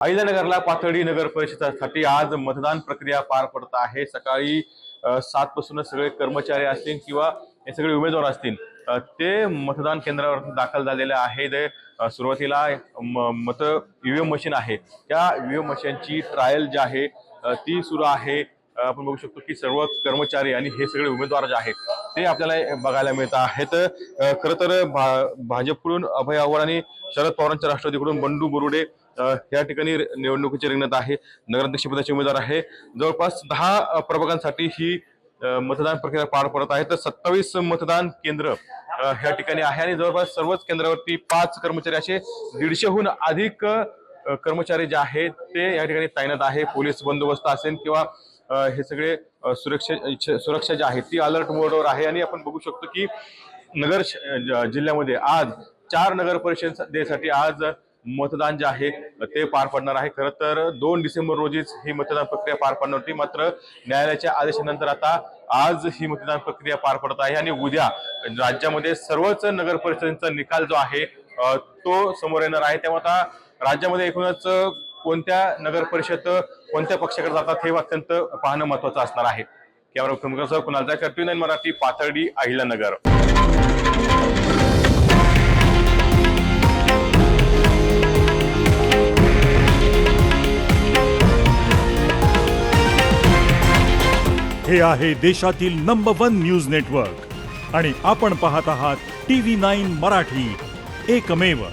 अहिल्यानगरला पाथर्डी नगर परिषदेसाठी आज मतदान प्रक्रिया पार पडत आहे. सकाळी सात पासून सगळे कर्मचारी असतील किंवा हे सगळे उमेदवार असतील ते मतदान केंद्रावर दाखल झालेले आहेत. ते सुरुवातीला म- मत ईव्हीएम मशीन आहे. त्या ईव्हीएम मशीनची ट्रायल जी आहे ती सुरू आहे. आपण बघू शकतो की सर्व कर्मचारी आणि हे सगळे उमेदवार जे आहेत ते आपल्याला बघायला मिळत आहेत. खरं तर भा- भाजपकडून अभय आव्हाड आणि शरद पवारांच्या राष्ट्रवादीकडून बंडू बोरुडे या ठिकाणी निवडणुकीचे रिंगणात आहे. नगराध्यक्षपदाचे उमेदवार आहे. जवळपास दहा प्रभागांसाठी ही मतदान प्रक्रिया पार पडत आहे. तर सत्तावीस मतदान केंद्र या ह्या ठिकाणी आहे आणि जवळपास सर्वच केंद्रावरती पाच कर्मचारी असे दीडशेहून अधिक कर्मचारी जे आहेत ते या ठिकाणी तैनात आहे. पोलीस बंदोबस्त असेल किंवा हे सगळे सुरक्षा सुरक्षा जी आहे ती अलर्ट मोडवर आहे. आणि आपण बघू शकतो की नगर श- ज- जिल्ह्यामध्ये आज चार नगर परिषदेसाठी आज मतदान जे आहे ते पार पडणार आहे. खरं तर दोन डिसेंबर रोजीच ही मतदान प्रक्रिया पार पडणार होती. मात्र न्यायालयाच्या आदेशानंतर आता आज ही मतदान प्रक्रिया पार पडत आहे. आणि उद्या राज्यामध्ये सर्वच नगर परिषदेचा निकाल जो आहे तो समोर येणार आहे. तेव्हा आता राज्यामध्ये एकूणच कोणत्या नगर परिषद कोणत्या पक्षाकडे जातात हे अत्यंत पाहणं महत्वाचं असणार आहे. Camera Kumar Kunal Jaykar T nine Marathi Pathardi Ahilanagar हे आहे देशातील नंबर वन न्यूज नेटवर्क आणि आपण पाहत आहात टी व्ही नाईन मराठी. एकमेव.